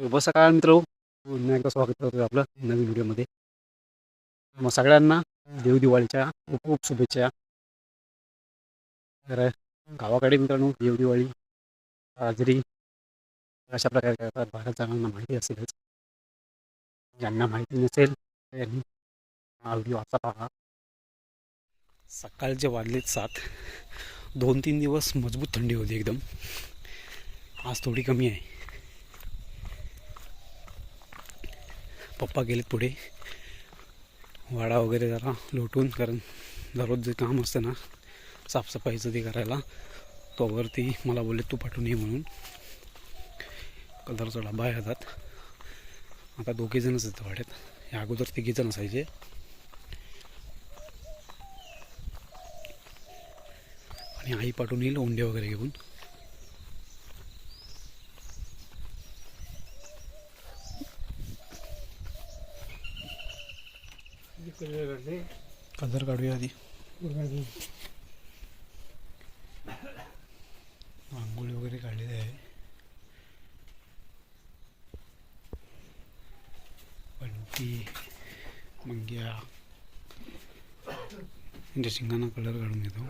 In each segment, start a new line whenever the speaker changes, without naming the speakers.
बस सकाळ मित्र हो. पुन्हा एकदा स्वागत करतो आपलं नवीन व्हिडिओमध्ये. मग सगळ्यांना देव दिवाळीच्या खूप खूप शुभेच्छा. तर गावाकडे मित्रांनो देव दिवाळी साजरी अशा प्रकारे करतात. भारत जणांना माहिती असेलच. ज्यांना माहिती नसेल त्यांनी हा व्हिडिओ असा पहा. सकाळचे वाजलेत सात. दोन तीन दिवस मजबूत थंडी होती एकदम. आज थोडी कमी आहे. पप्पा गेलेत पुढे. वाडा वगैरे जरा लोटून कारण दररोज जे काम असतं ना साफसफाईचं ते करायला तोवरती मला बोलले तू पाठवून ये म्हणून. कलरचा डबा आहे हातात. आता दोघेजणच येतात वाड्यात. या अगोदर तिघेजण असायचे. आणि आई पाठवून येईल ओंडे वगैरे घेऊन. कलर काढूया आधी. रांगोळी वगैरे काढलेली आहे. पंटी मंग्या त्यांच्या शिंगांना कलर काढून घेतो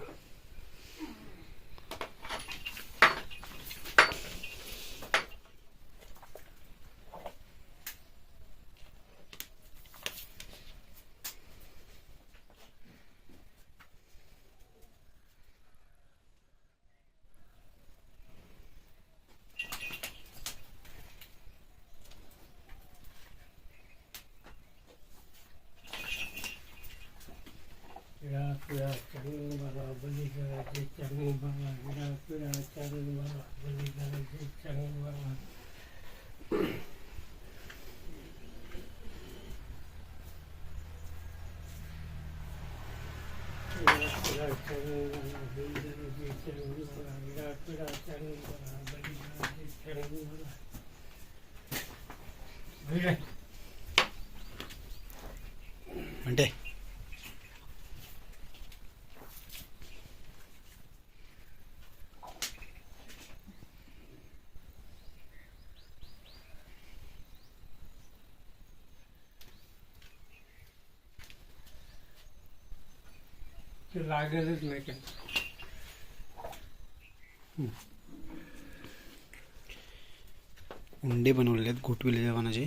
అంటే
ते लागेलच नाही का
उंडे बनवलेले आहेत गोठविले जवानाचे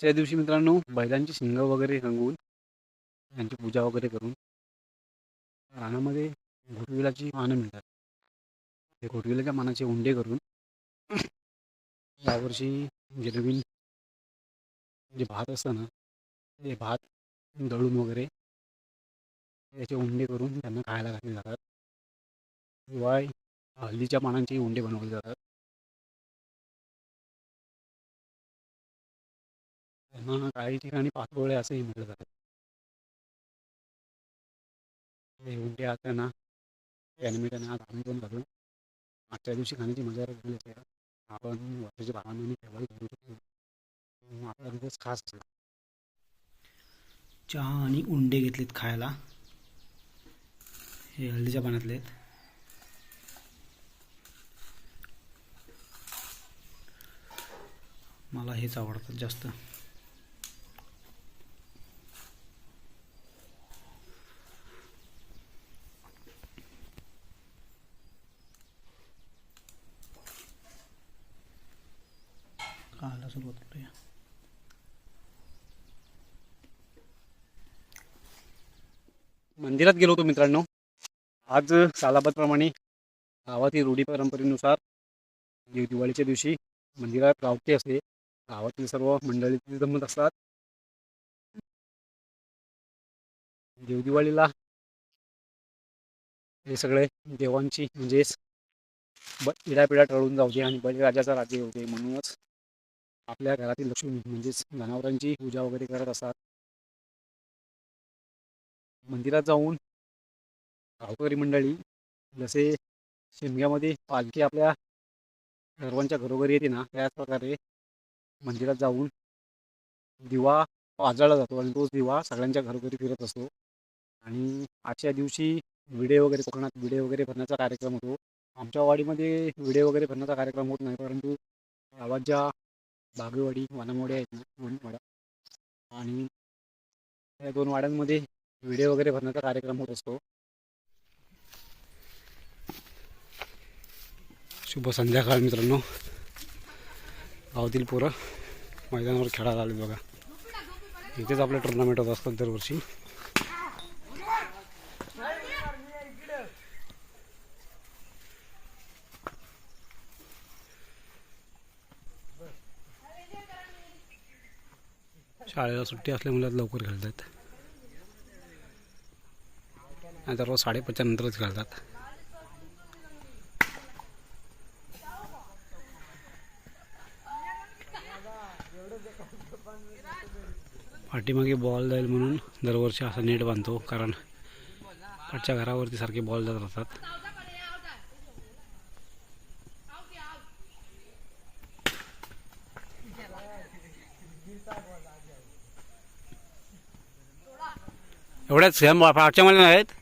आजच्या दिवशी मित्रांनो बैलांची शिंग वगैरे रंगवून त्यांची पूजा वगैरे करून रानामध्ये घोटविलाची मानं मिळतात. ते घोटविलाच्या मानाचे उंडे करून यावर्षी जे नवीन जे भात असतं ना ते भात दळून वगैरे त्याचे उंडे करून त्यांना खायला घातले जातात. शिवाय हल्दीच्या पानांचे उंडे बनवले जातात. त्यांना काही ठिकाणी पाचोळे असंही म्हटलं जातं. हे उंडे आज त्यांना. या निमित्ताने आज आम्ही पण घालून आजच्या दिवशी खाण्याची मजा वेगळी असते आपण वर्षाच्या बारा महिने केव्हाही करू शकतो आपला दिवस खास असला. चहा आणि उंडे घेतलेत खायला. हे हल्दीच्या पाण्यातले आहेत. मला हेच आवडतात जास्त. करायला सुरुवात करूया. मंदिरात गेलो होतो मित्रांनो. आज सालाबादप्रमाणे गावातील रूढी परंपरेनुसार म्हणजे दिवाळीच्या दिवशी मंदिरात गावते असते. गावातील सर्व मंडळी तिथे जमत असतात. देवदिवाळीला हे सगळे देवांची म्हणजेच ब पिढ्या टळून जाऊ दे आणि बळीराजाचा राज्य होते म्हणूनच आपल्या घरातील लक्ष्मी म्हणजेच जनावरांची पूजा वगैरे करत असतात. मंदिरात जाऊन गावकरी मंडळी जसे शिमग्यामध्ये पालखी आपल्या सर्वांच्या घरोघरी येते ना त्याच प्रकारे मंदिरात जाऊन दिवा पाजळला जातो आणि तोच दिवा सगळ्यांच्या घरोघरी फिरत असतो. आणि आजच्या दिवशी विडे वगैरे कोकणात विडे वगैरे भरण्याचा कार्यक्रम होतो. आमच्या वाडीमध्ये विडे वगैरे भरण्याचा कार्यक्रम होत नाही परंतु गावात ज्या बागेवाडी वानामवाडी आहेत ना दोन आणि या दोन वाड्यांमध्ये व्हिडिओ वगैरे भरण्याचा कार्यक्रम होत असतो. शुभ संध्याकाळ मित्रांनो. गावातील पोरं मैदानावर खेळायला आले बघा. इथेच आपले टुर्नामेंट होत असतात दरवर्षी. शाळेला सुट्टी असल्यामुळे लवकर खेळतात. नाही तर रोज साडेपाचच्या नंतरच खेळतात. पाठीमागे बॉल जाईल म्हणून दरवर्षी असा नेट बांधतो कारण पाठच्या घरावरती सारखे बॉल जात राहतात. एवढ्याच सेम पाठच्या मध्ये आहेत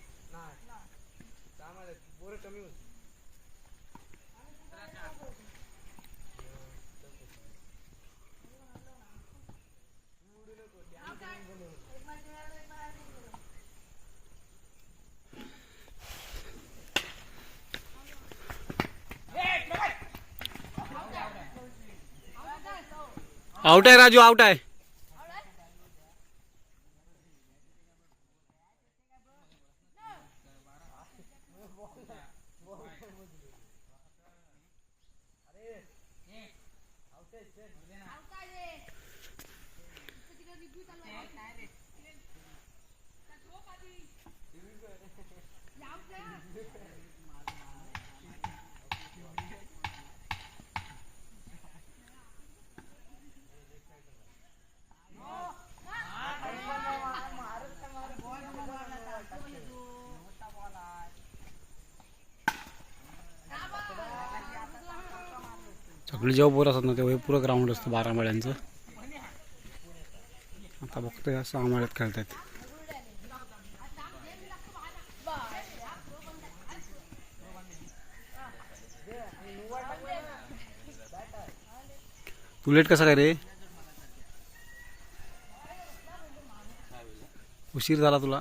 आउट आहे राजू आउट आहे आपले जेव्हा पोरं असतात ना तेव्हा पुरं ग्राउंड असतं बारा माळ्यांचं आता बघतोय या सहा माळ्यात खेळतात तू लेट कसा काय रे? उशीर झाला तुला.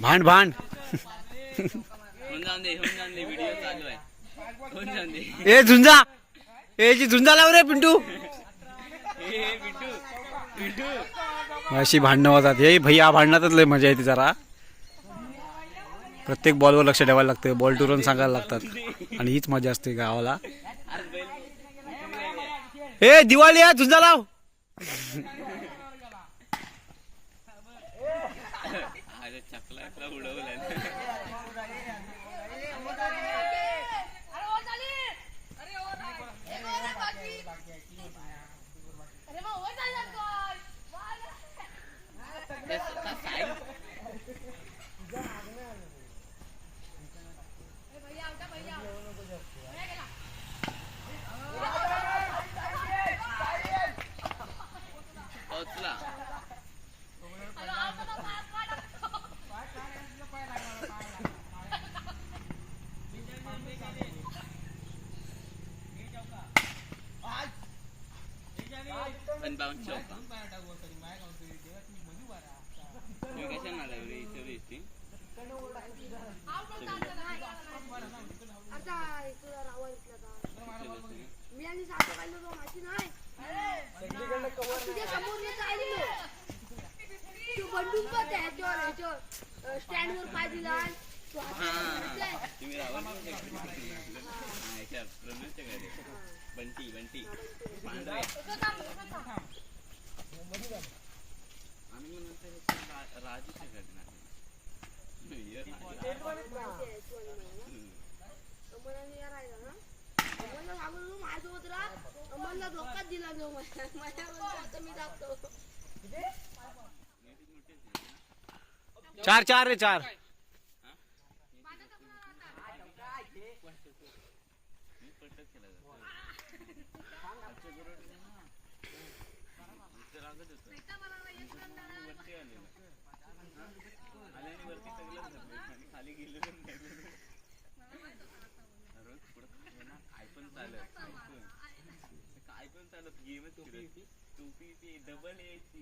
भांड भांड. ए झुंजा. ए जी झुंजा लाव रे पिंटू. अशी भांडणं होतात. हे भैया भांडणातच लय मजा येते जरा. प्रत्येक बॉलवर लक्ष ठेवायला लागतं बॉल टुरून सांगायला लागतात. आणि हीच मजा असते गावाला. ए दिवाळी आहे तुझा लाव.
उडवला चकला चकला उडवलाय पोचला पण बाउन्स चौका तुम्ही कशाला आला रे इथे दिसती
मी आणि सासू काढलो तो माहिती नाही तुझ्या समोर येत आलेलो तू बंडून पण त्या ह्याच्यावर ह्याच्यावर स्टँड वर पाय दिला
बंटी बंटी पांढरे आणि मग नंतर हे रा- राजूच्या घरी ना ये राजा.
अमोलाने या राहिला ना अमोलला सांगून तू माझ्यासोबत राहा अमोलला धोकाच दिला तो माझ्या माझ्या आता मी जातो
चार चार रे चार.
मी पटत केला आमच्या वरती आणि खाली काय पण चालत काय पण चालत गेमच टोपी ती डबल यायची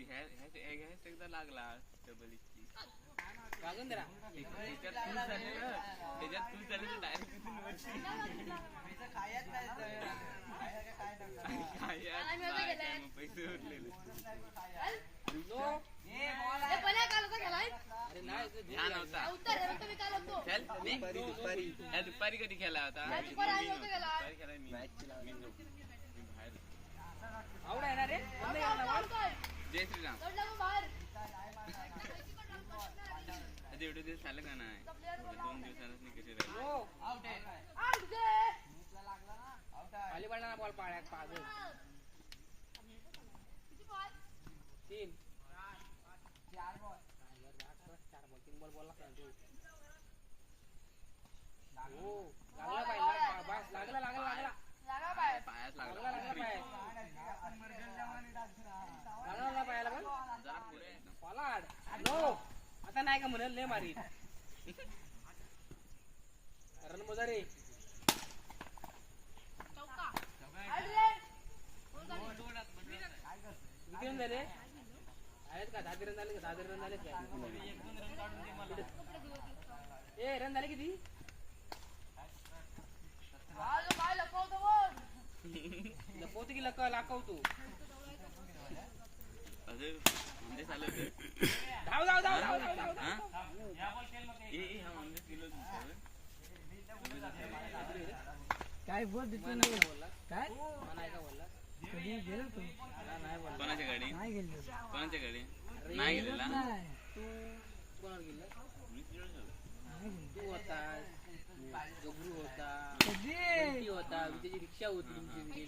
ह्याच एकदा लागला डबल याची त्याच्यात तू झालेलं त्याच्यात तू डायरेक्ट तिथून वरती काय पैसे उरलेले दुपारी कधी खेळला होता.
या दुपारी आम्ही
मी
नव्हतो
नव्हतो.
गेला.
दुपारी खेळाय मी मी नव्हतो. मी बाहेर होतो.
आमचा- आमचा- आमचा.
जय श्रीराम
चढला मग बाहेर
जय एवढे दिवस झालं का नाही एवढे दोन दिवसांच नाही कसे राहिले
आउट गे
खाली पडला बॉल पाड्या पाच
किती बॉल
तीन चार बॉल चार बॉल तीन बॉल बॉल लागला हो लागला पाहिजे बस लागला लागला लागला
लागा बाहेर
पायाच
लागला
लागला
लागला पाय लागला लागला पायाला पण
जरा पुढे आहे ना.
पलाड नो आता नाही का म्हणेल लय मारी. रन मोजारे.
चौका. आउट रे
किती रन झाले आहेत का? दहा रन झाले का? दहा रन झाले का? ए रन झाले किती?
लपवतो
की लक लाकवतो?
काय बोल
मला नाही बोलला
काय
मला बोलला
कधी गेलो तू?
नाही बोलला
कोणाच्या गाडी
नाही गेलो
कोणाच्या गाडी नाही गेलेला
तू गेला तू होता गबरू होता होता त्याची रिक्षा होती